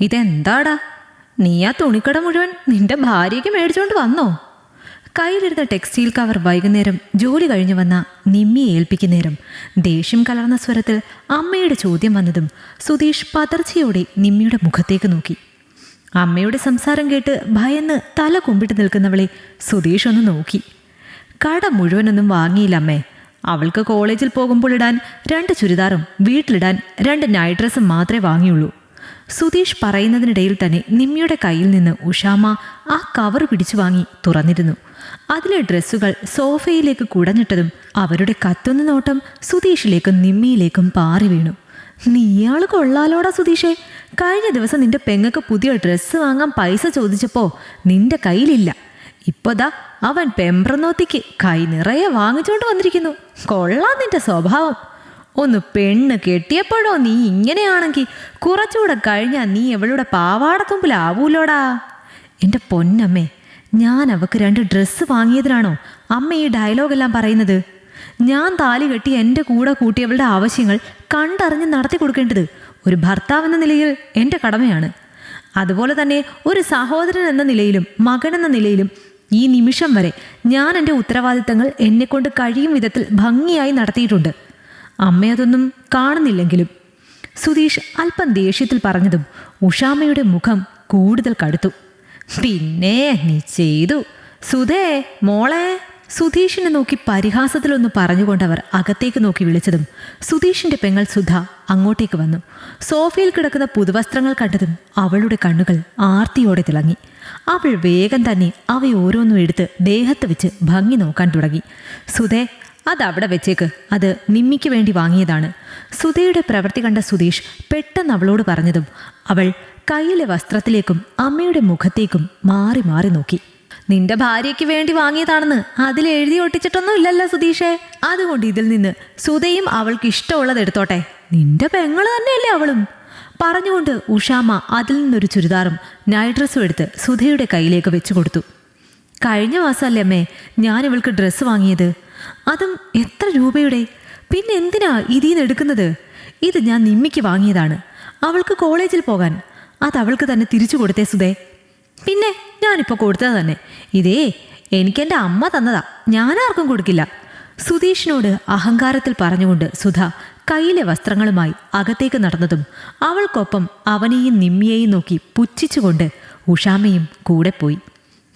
ഇതെന്താടാ? നീ ആ തുണിക്കട മുഴുവൻ നിന്റെ ഭാര്യയ്ക്ക് മേടിച്ചുകൊണ്ട് വന്നോ? കയ്യിലിരുന്ന ടെക്സ്റ്റൈൽ കവർ വൈകുന്നേരം ജോലി കഴിഞ്ഞു വന്ന നിമ്മിയെ ഏൽപ്പിക്കുന്നേരം ദേഷ്യം കലർന്ന സ്വരത്തിൽ അമ്മയുടെ ചോദ്യം വന്നതും സുധീഷ് പതർച്ചയോടെ നിമ്മിയുടെ മുഖത്തേക്ക് നോക്കി. അമ്മയുടെ സംസാരം കേട്ട് ഭയന്ന് തല കുമ്പിട്ട് നിൽക്കുന്നവളെ സുധീഷ് ഒന്ന് നോക്കി. കട മുഴുവനൊന്നും വാങ്ങിയില്ല അമ്മേ. അവൾക്ക് കോളേജിൽ പോകുമ്പോൾ ഇടാൻ രണ്ട് ചുരിദാറും വീട്ടിലിടാൻ രണ്ട് നൈറ്റ് ഡ്രസ്സും മാത്രമേ വാങ്ങിയുള്ളൂ. സുധീഷ് പറയുന്നതിനിടയിൽ തന്നെ നിമ്മിയുടെ കയ്യിൽ നിന്ന് ഉഷാമ ആ കവർ പിടിച്ചു വാങ്ങി തുറന്നിരുന്നു. അതിലെ ഡ്രസ്സുകൾ സോഫയിലേക്ക് കുടഞ്ഞിട്ടതും അവരുടെ കത്തുന്ന നോട്ടം സുതീഷിലേക്കും നിമ്മിയിലേക്കും പാറി വീണു. നീയാൾ കൊള്ളാലോടാ സുതീഷേ കഴിഞ്ഞ ദിവസം നിന്റെ പെങ്ങക്ക് പുതിയ ഡ്രസ്സ് വാങ്ങാൻ പൈസ ചോദിച്ചപ്പോൾ നിന്റെ കയ്യിലില്ല. ഇപ്പോതാ അവൻ പെമ്പ്രനോത്തിക്ക് കൈ നിറയെ വാങ്ങിച്ചുകൊണ്ട് വന്നിരിക്കുന്നു. കൊള്ളാം നിന്റെ സ്വഭാവം. ഒന്ന് പെണ്ണ് കെട്ടിയപ്പോഴോ നീ ഇങ്ങനെയാണെങ്കിൽ കുറച്ചുകൂടെ കഴിഞ്ഞാൽ നീ എവളുടെ പാവാടത്തുമ്പിലാവൂലോടാ എന്റെ പൊന്നമ്മേ ഞാൻ അവക്ക് രണ്ട് ഡ്രസ്സ് വാങ്ങിയതിനാണോ അമ്മ ഈ ഡയലോഗെല്ലാം പറയുന്നത്? ഞാൻ താലി കെട്ടി എന്റെ കൂടെ കൂട്ടിയവളുടെ ആവശ്യങ്ങൾ കണ്ടറിഞ്ഞ് നടത്തി കൊടുക്കേണ്ടത് ഒരു ഭർത്താവെന്ന നിലയിൽ എന്റെ കടമയാണ്. അതുപോലെ തന്നെ ഒരു സഹോദരൻ എന്ന നിലയിലും മകൻ എന്ന നിലയിലും ഈ നിമിഷം വരെ ഞാൻ എന്റെ ഉത്തരവാദിത്തങ്ങൾ എന്നെക്കൊണ്ട് കഴിയും വിധത്തിൽ ഭംഗിയായി നടത്തിയിട്ടുണ്ട്. അമ്മയതൊന്നും കാണുന്നില്ലെങ്കിലും സുധീഷ് അല്പം ദേഷ്യത്തിൽ പറഞ്ഞതും ഉഷാമയുടെ മുഖം കൂടുതൽ കടുത്തു. പിന്നെ നീ ചെയ്തു. സുധേ മോളെ. സുധീഷിനെ നോക്കി പരിഹാസത്തിലൊന്ന് പറഞ്ഞുകൊണ്ടവർ അകത്തേക്ക് നോക്കി വിളിച്ചതും സുധീഷിന്റെ പെങ്ങൾ സുധ അങ്ങോട്ടേക്ക് വന്നു. സോഫയിൽ കിടക്കുന്ന പുതുവസ്ത്രങ്ങൾ കണ്ടതും അവളുടെ കണ്ണുകൾ ആർത്തിയോടെ തിളങ്ങി. അവൾ വേഗം തന്നെ അവയോരോന്നും എടുത്ത് ദേഹത്ത് വെച്ച് ഭംഗി നോക്കാൻ തുടങ്ങി. സുധേ അതവിടെ വെച്ചേക്ക്. അത് നിമ്മിക്ക് വേണ്ടി വാങ്ങിയതാണ്. സുധയുടെ പ്രവൃത്തി കണ്ട സുധീഷ് പെട്ടെന്ന് അവളോട് പറഞ്ഞതും അവൾ കയ്യിലെ വസ്ത്രത്തിലേക്കും അമ്മയുടെ മുഖത്തേക്കും മാറി മാറി നോക്കി. നിന്റെ ഭാര്യയ്ക്ക് വേണ്ടി വാങ്ങിയതാണെന്ന് അതിൽ എഴുതി ഒട്ടിച്ചിട്ടൊന്നും ഇല്ലല്ലോ സുധീഷേ. അതുകൊണ്ട് ഇതിൽ നിന്ന് സുധയും അവൾക്ക് ഇഷ്ടമുള്ളത് എടുത്തോട്ടെ. നിന്റെ പെങ്ങൾ തന്നെയല്ലേ അവളും. പറഞ്ഞുകൊണ്ട് ഉഷാമ അതിൽ നിന്നൊരു ചുരിദാറും നൈറ്റ് ഡ്രസ്സും എടുത്ത് സുധയുടെ കയ്യിലേക്ക് വെച്ചു കൊടുത്തു. കഴിഞ്ഞ മാസമല്ലേ അമ്മേ ഞാൻ ഇവൾക്ക് ഡ്രസ്സ് വാങ്ങിയത്. അതും എത്ര രൂപയുടെ? പിന്നെ എന്തിനാ ഇതിന്ന് എടുക്കുന്നത്? ഇത് ഞാൻ നിമ്മിക്ക് വാങ്ങിയതാണ്. അവൾക്ക് കോളേജിൽ പോകാൻ. അത് അവൾക്ക് തന്നെ തിരിച്ചു കൊടുത്തേ സുധേ. പിന്നെ ഞാനിപ്പോൾ കൊടുത്തത് തന്നെ. ഇതേ എനിക്കെന്റെ അമ്മ തന്നതാ. ഞാനാർക്കും കൊടുക്കില്ല. സുധീഷിനോട് അഹങ്കാരത്തിൽ പറഞ്ഞുകൊണ്ട് സുധ കയ്യിലെ വസ്ത്രങ്ങളുമായി അകത്തേക്ക് നടന്നതും അവൾക്കൊപ്പം അവനെയും നിമ്മിയെയും നോക്കി പുച്ഛിച്ചുകൊണ്ട് ഉഷാമയും കൂടെ പോയി.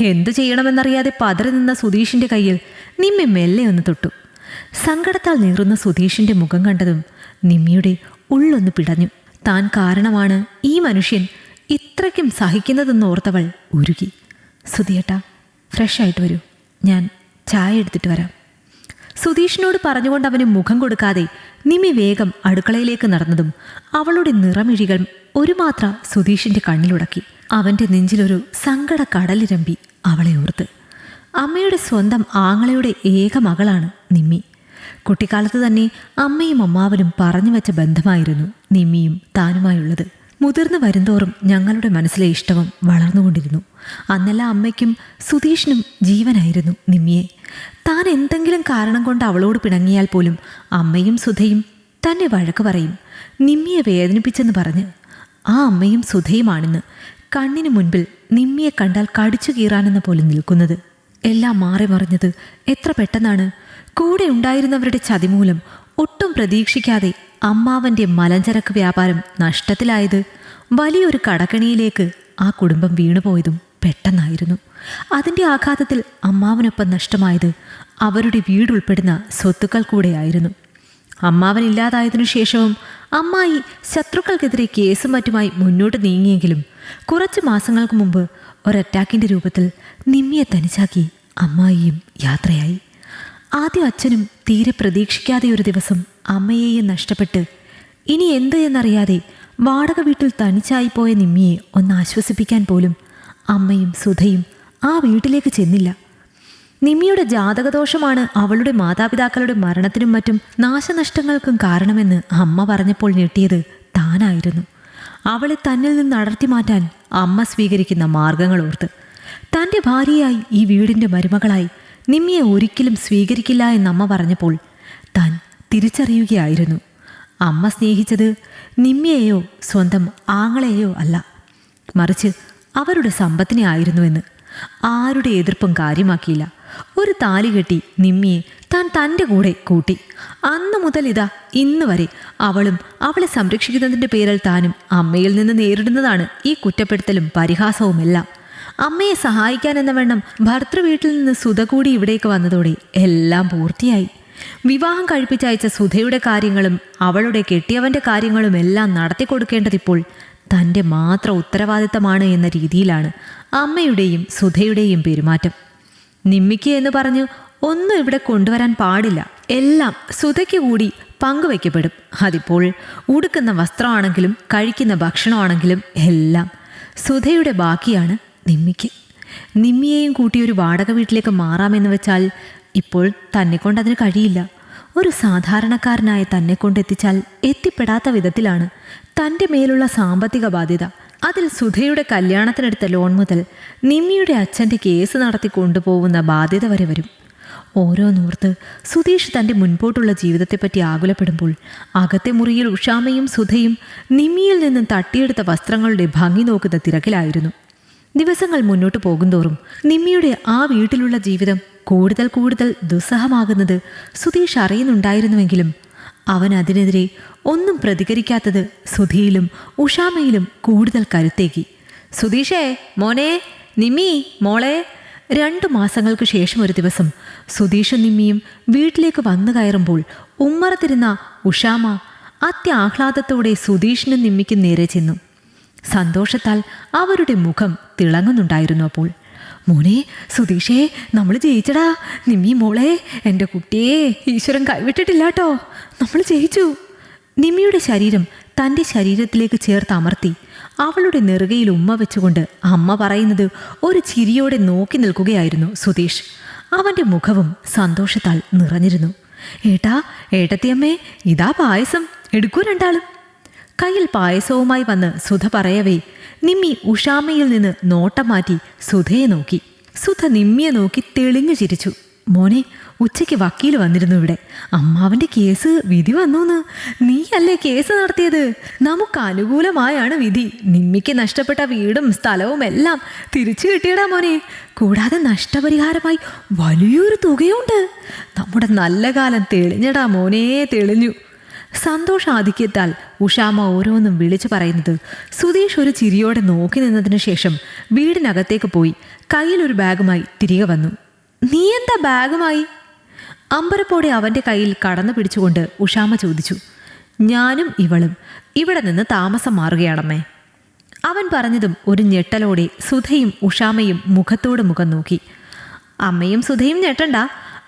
എന്തു ചെയ്യണമെന്നറിയാതെ പതറി നിന്ന സുധീഷിന്റെ കയ്യിൽ നിമ്മി മെല്ലെ ഒന്ന് തൊട്ടു. സങ്കടത്താൽ നീറുന്ന സുധീഷിന്റെ മുഖം കണ്ടതും നിമ്മിയുടെ ഉള്ളൊന്ന് പിടഞ്ഞു. താൻ കാരണമാണ് ഈ മനുഷ്യൻ ഇത്രയ്ക്കും സഹിക്കുന്നതെന്ന് ഓർത്തവൾ ഉരുകി. സുധിയേട്ടാ ഫ്രഷ് ആയിട്ട് വരൂ. ഞാൻ ചായ എടുത്തിട്ട് വരാം. സുധീഷിനോട് പറഞ്ഞുകൊണ്ട് അവന് മുഖം കൊടുക്കാതെ നിമി വേഗം അടുക്കളയിലേക്ക് നടന്നതും അവളുടെ നിറമിഴികൾ ഒരു സുധീഷിന്റെ കണ്ണിലുടക്കി. അവന്റെ നെഞ്ചിലൊരു സങ്കട കടലിരമ്പി അവളെ ഓർത്ത്. അമ്മയുടെ സ്വന്തം ആങ്ങളയുടെ ഏക മകളാണ് നിമ്മി. കുട്ടിക്കാലത്ത് തന്നെ അമ്മയും അമ്മാവനും പറഞ്ഞു വെച്ച ബന്ധമായിരുന്നു നിമ്മിയും താനുമായുള്ളത്. മുതിർന്നു വരുന്തോറും ഞങ്ങളുടെ മനസ്സിലെ ഇഷ്ടവും വളർന്നുകൊണ്ടിരുന്നു. അന്നെല്ലാം അമ്മയ്ക്കും സുധീഷിനും ജീവനായിരുന്നു നിമ്മിയെ. താൻ എന്തെങ്കിലും കാരണം കൊണ്ട് അവളോട് പിണങ്ങിയാൽ പോലും അമ്മയും സുധയും തന്നെ വഴക്ക് പറയും. നിമ്മിയെ വേദനിപ്പിച്ചെന്ന് പറഞ്ഞ് ആ അമ്മയും സുധയുമാണെന്ന് കണ്ണിന് മുൻപിൽ നിമ്മിയെ കണ്ടാൽ കടിച്ചു കീറാനെന്ന പോലെ നിൽക്കുന്നത് എല്ലാം മാറി മറിഞ്ഞത് എത്ര പെട്ടെന്നാണ്. കൂടെ ഉണ്ടായിരുന്നവരുടെ ചതിമൂലം ഒട്ടും പ്രതീക്ഷിക്കാതെ അമ്മാവന്റെ മലഞ്ചരക്ക് വ്യാപാരം നഷ്ടത്തിലായത്. വലിയൊരു കടക്കണിയിലേക്ക് ആ കുടുംബം വീണുപോയതും പെട്ടെന്നായിരുന്നു. അതിന്റെ ആഘാതത്തിൽ അമ്മാവനൊപ്പം നഷ്ടമായത് അവരുടെ വീടുൾപ്പെടുന്ന സ്വത്തുക്കൾ കൂടെയായിരുന്നു. അമ്മാവൻ ഇല്ലാതായതിനു ശേഷവും അമ്മായി ശത്രുക്കൾക്കെതിരെ കേസും മറ്റുമായി മുന്നോട്ട് നീങ്ങിയെങ്കിലും കുറച്ച് മാസങ്ങൾക്ക് മുമ്പ് ഒരറ്റാക്കിന്റെ രൂപത്തിൽ നിമ്മിയെ തനിച്ചാക്കി അമ്മായിയും യാത്രയായി. ആദ്യം അച്ഛനും തീരെ പ്രതീക്ഷിക്കാതെ ഒരു ദിവസം അമ്മയെയും നഷ്ടപ്പെട്ട് ഇനി എന്ത് എന്നറിയാതെ വാടക വീട്ടിൽ തനിച്ചായിപ്പോയ നിമ്മിയെ ഒന്ന് ആശ്വസിപ്പിക്കാൻ പോലും അമ്മയും സുധയും ആ വീട്ടിലേക്ക് ചെന്നില്ല. നിമ്മിയുടെ ജാതകദോഷമാണ് അവളുടെ മാതാപിതാക്കളുടെ മരണത്തിനും മറ്റും നാശനഷ്ടങ്ങൾക്കും കാരണമെന്ന് അമ്മ പറഞ്ഞപ്പോൾ ഞെട്ടിയത് താനായിരുന്നു. അവളെ തന്നിൽ നിന്ന് അടർത്തി മാറ്റാൻ അമ്മ സ്വീകരിക്കുന്ന മാർഗങ്ങൾ ഓർത്ത് തന്റെ ഭാര്യയായി ഈ വീടിന്റെ മരുമകളായി നിമ്മിയെ ഒരിക്കലും സ്വീകരിക്കില്ല എന്ന് അമ്മ പറഞ്ഞപ്പോൾ താൻ തിരിച്ചറിയുകയായിരുന്നു. അമ്മ സ്നേഹിച്ചത് നിമ്മിയെയോ സ്വന്തം ആങ്ങളെയോ അല്ല. മറിച്ച് അവരുടെ സമ്പത്തിനെ ആയിരുന്നുവെന്ന് ആരുടെ എതിർപ്പും കാര്യമാക്കിയില്ല. ഒരു താലി കെട്ടി നിമ്മിയെ താൻ തന്റെ കൂടെ കൂട്ടി. അന്നു മുതൽ ഇതാ ഇന്ന് വരെ അവളും അവളെ സംരക്ഷിക്കുന്നതിന്റെ പേരിൽ താനും അമ്മയിൽ നിന്ന് നേരിടുന്നതാണ് ഈ കുറ്റപ്പെടുത്തലും പരിഹാസവുമെല്ലാം. അമ്മയെ സഹായിക്കാൻ എന്ന വണ്ണം ഭർത്തൃ വീട്ടിൽ നിന്ന് സുധ കൂടി ഇവിടേക്ക് വന്നതോടെ എല്ലാം പൂർത്തിയായി. വിവാഹം കഴിപ്പിച്ചയച്ച സുധയുടെ കാര്യങ്ങളും അവളുടെ കെട്ടിയവന്റെ കാര്യങ്ങളും എല്ലാം നടത്തി കൊടുക്കേണ്ടതിപ്പോൾ തന്റെ മാത്രം ഉത്തരവാദിത്തമാണ് എന്ന രീതിയിലാണ് അമ്മയുടെയും സുധയുടെയും പെരുമാറ്റം. നിമ്മിക്ക് എന്ന് പറഞ്ഞു ഒന്നും ഇവിടെ കൊണ്ടുവരാൻ പാടില്ല. എല്ലാം സുതയ്ക്ക് കൂടി പങ്കുവയ്ക്കപ്പെടും. അതിപ്പോൾ ഉടുക്കുന്ന വസ്ത്രമാണെങ്കിലും കഴിക്കുന്ന ഭക്ഷണമാണെങ്കിലും എല്ലാം സുധയുടെ ബാക്കിയാണ് നിമ്മിക്ക്. നിമ്മിയെയും കൂട്ടി ഒരു വാടക വീട്ടിലേക്ക് മാറാമെന്ന് വെച്ചാൽ ഇപ്പോൾ തന്നെ കൊണ്ട് അതിന് കഴിയില്ല. ഒരു സാധാരണക്കാരനായ തന്നെ കൊണ്ട് എത്തിച്ചാൽ എത്തിപ്പെടാത്ത വിധത്തിലാണ് തന്റെ മേലുള്ള സാമ്പത്തിക ബാധ്യത. അതിൽ സുധയുടെ കല്യാണത്തിനെടുത്ത ലോൺ മുതൽ നിമ്മിയുടെ അച്ഛന്റെ കേസ് നടത്തി കൊണ്ടുപോകുന്ന ബാധ്യത വരെ വരും. ഓരോന്നോർത്ത് സുധീഷ് തന്റെ മുൻപോട്ടുള്ള ജീവിതത്തെപ്പറ്റി ആകുലപ്പെടുമ്പോൾ അകത്തെ മുറിയിൽ ഉഷാമയും സുധയും നിമ്മിയിൽ നിന്നും തട്ടിയെടുത്ത വസ്ത്രങ്ങളുടെ ഭംഗി നോക്കുന്ന തിരക്കിലായിരുന്നു. ദിവസങ്ങൾ മുന്നോട്ട് പോകുന്തോറും നിമ്മിയുടെ ആ വീട്ടിലുള്ള ജീവിതം കൂടുതൽ കൂടുതൽ ദുസ്സഹമാകുന്നത് സുധീഷ് അറിയുന്നുണ്ടായിരുന്നുവെങ്കിലും അവൻ അതിനെതിരെ ഒന്നും പ്രതികരിക്കാത്തത് സുധിയിലും ഉഷാമയിലും കൂടുതൽ കരുത്തേക്കി സുധീഷേ മോനെ നിമ്മി മോളെ. രണ്ടു മാസങ്ങൾക്ക് ശേഷം ഒരു ദിവസം സുധീഷും നിമ്മിയും വീട്ടിലേക്ക് വന്നു കയറുമ്പോൾ ഉമ്മറത്തിരുന്ന ഉഷാമ അത്യാഹ്ലാദത്തോടെ സുധീഷിനും നിമ്മിക്കും നേരെ ചെന്നു. സന്തോഷത്താൽ അവരുടെ മുഖം തിളങ്ങുന്നുണ്ടായിരുന്നു അപ്പോൾ. മോനെ സുധീഷേ നമ്മൾ ജയിച്ചടാ. നിമ്മി മോളെ എന്റെ കുട്ടിയെ ഈശ്വരൻ കൈവിട്ടിട്ടില്ലാട്ടോ. നമ്മൾ ജയിച്ചു. നിമ്മിയുടെ ശരീരം തന്റെ ശരീരത്തിലേക്ക് ചേർത്ത് അമർത്തി. അവളുടെ നെറുകയിൽ ഉമ്മ വെച്ചുകൊണ്ട് അമ്മ പറയുന്നത് ഒരു ചിരിയോടെ നോക്കി നിൽക്കുകയായിരുന്നു സുതീഷ് അവന്റെ മുഖവും സന്തോഷത്താൽ നിറഞ്ഞിരുന്നു. ഏട്ടാ ഏട്ടത്തിയമ്മേ ഇതാ പായസം. എടുക്കൂ രണ്ടാളും. കയ്യിൽ പായസവുമായി വന്ന് സുധ പറയവേ നിമ്മി ഉഷാമയിൽ നിന്ന് നോട്ടം മാറ്റി സുധയെ നോക്കി. സുധ നിമ്മിയെ നോക്കി തെളിഞ്ഞു ചിരിച്ചു. മോനെ ഉച്ചയ്ക്ക് വക്കീൽ വന്നിരുന്നു ഇവിടെ. അമ്മാവന്റെ കേസ് വിധി വന്നൂന്ന്. നീയല്ലേ കേസ് നടത്തിയത്? നമുക്ക് അനുകൂലമായാണ് വിധി. നിമ്മിക്ക് നഷ്ടപ്പെട്ട വീടും സ്ഥലവും എല്ലാം തിരിച്ചു കിട്ടിയടാ മോനെ. കൂടാതെ നഷ്ടപരിഹാരമായി വലിയൊരു തുകയുണ്ട്. നമ്മുടെ നല്ല കാലം തെളിഞ്ഞടാ മോനെ തെളിഞ്ഞു. സന്തോഷാധിക്യത്താൽ ഉഷാമ ഓരോന്നും വിളിച്ചു പറയുന്നത് സുധീഷ് ഒരു ചിരിയോടെ നോക്കി നിന്നതിനു ശേഷം വീടിനകത്തേക്ക് പോയി കയ്യിലൊരു ബാഗുമായി തിരികെ വന്നു. നീ എന്താ ബാഗുമായി? അമ്പരപ്പോടെ അവന്റെ കയ്യിൽ കടന്നു പിടിച്ചുകൊണ്ട് ഉഷാമ ചോദിച്ചു ഞാനും ഇവളും ഇവിടെ നിന്ന് താമസം മാറുകയാണമ്മേ അവൻ പറഞ്ഞതും ഒരു ഞെട്ടലോടെ സുധയും ഉഷാമയും മുഖത്തോട് മുഖം നോക്കി. അമ്മയും സുധയും ഞെട്ടണ്ട.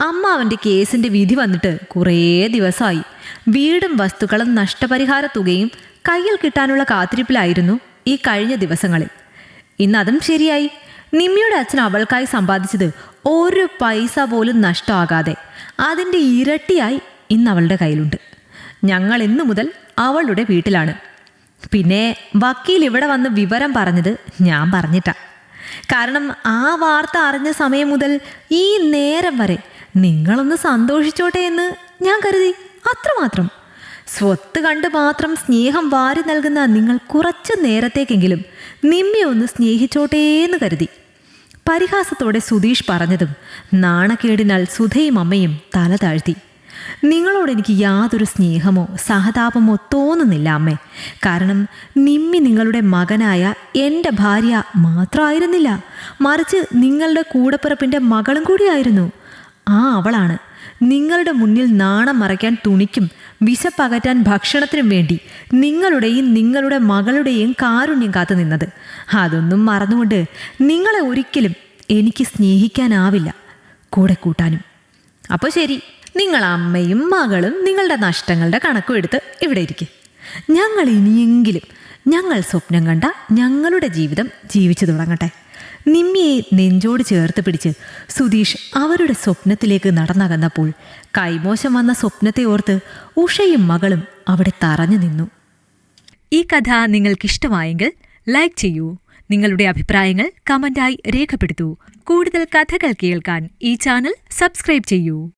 അമ്മ അവന്റെ കേസിന്റെ വിധി വന്നിട്ട് കുറേ ദിവസമായി. വീടും വസ്തുക്കളും നഷ്ടപരിഹാര തുകയും കയ്യിൽ കിട്ടാനുള്ള കാത്തിരിപ്പിലായിരുന്നു ഈ കഴിഞ്ഞ ദിവസങ്ങളിൽ. ഇന്ന് അതും ശരിയായി. നിമ്മിയുടെ അച്ഛൻ അവൾക്കായി സമ്പാദിച്ചത് ഒരു പൈസ പോലും നഷ്ടമാകാതെ അതിന്റെ ഇരട്ടിയായി ഇന്ന് അവളുടെ കയ്യിലുണ്ട്. ഞങ്ങൾ ഇന്നു മുതൽ അവളുടെ വീട്ടിലാണ്. പിന്നെ വക്കീൽ ഇവിടെ വന്ന് വിവരം പറഞ്ഞത് ഞാൻ പറഞ്ഞിട്ടാ. കാരണം ആ വാർത്ത അറിഞ്ഞ സമയം മുതൽ ഈ നേരം വരെ നിങ്ങളൊന്ന് സന്തോഷിച്ചോട്ടെ എന്ന് ഞാൻ കരുതി. അത്രമാത്രം. സ്വത്ത് കണ്ട് മാത്രം സ്നേഹം വാരി നൽകുന്ന നിങ്ങൾ കുറച്ചു നേരത്തേക്കെങ്കിലും നിമ്മിയൊന്ന് സ്നേഹിച്ചോട്ടേ എന്ന് കരുതി. പരിഹാസത്തോടെ സുധീഷ് പറഞ്ഞതും നാണക്കേടിനാൽ സുധയും അമ്മയും തല താഴ്ത്തി. നിങ്ങളോട് എനിക്ക് യാതൊരു സ്നേഹമോ സഹതാപമോ തോന്നുന്നില്ല അമ്മേ. കാരണം നിമ്മി നിങ്ങളുടെ മകനായ എന്റെ ഭാര്യ മാത്രമായിരുന്നില്ല മറിച്ച് നിങ്ങളുടെ കൂടപ്പിറപ്പിന്റെ മകളും കൂടിയായിരുന്നു. ആ അവളാണ്. നിങ്ങളുടെ മുന്നിൽ നാണം മറയ്ക്കാൻ തുണിക്കും വിശപ്പകറ്റാൻ ഭക്ഷണത്തിനും വേണ്ടി നിങ്ങളുടെയും നിങ്ങളുടെ മകളുടെയും കാരുണ്യം കാത്തു നിന്നത്. അതൊന്നും മറന്നുകൊണ്ട് നിങ്ങളെ ഒരിക്കലും എനിക്ക് സ്നേഹിക്കാനാവില്ല. കൂടെ കൂട്ടാനും. അപ്പോൾ ശരി നിങ്ങൾ അമ്മയും മകളും നിങ്ങളുടെ നഷ്ടങ്ങളുടെ കണക്കും എടുത്ത് ഇവിടെ ഇരിക്കും. ഞങ്ങൾ ഇനിയെങ്കിലും ഞങ്ങൾ സ്വപ്നം കണ്ട ഞങ്ങളുടെ ജീവിതം ജീവിച്ചു തുടങ്ങട്ടെ. നിമ്മിയെ നെഞ്ചോട് ചേർത്ത് പിടിച്ച് സുധീഷ് അവരുടെ സ്വപ്നത്തിലേക്ക് നടന്നകന്നപ്പോൾ കൈമോശം വന്ന സ്വപ്നത്തെ ഓർത്ത് ഉഷയും മകളും അവിടെ തറഞ്ഞു നിന്നു. ഈ കഥ നിങ്ങൾക്കിഷ്ടമായെങ്കിൽ ലൈക്ക് ചെയ്യൂ. നിങ്ങളുടെ അഭിപ്രായങ്ങൾ കമന്റായി രേഖപ്പെടുത്തൂ. കൂടുതൽ കഥകൾ കേൾക്കാൻ ഈ ചാനൽ സബ്സ്ക്രൈബ് ചെയ്യൂ.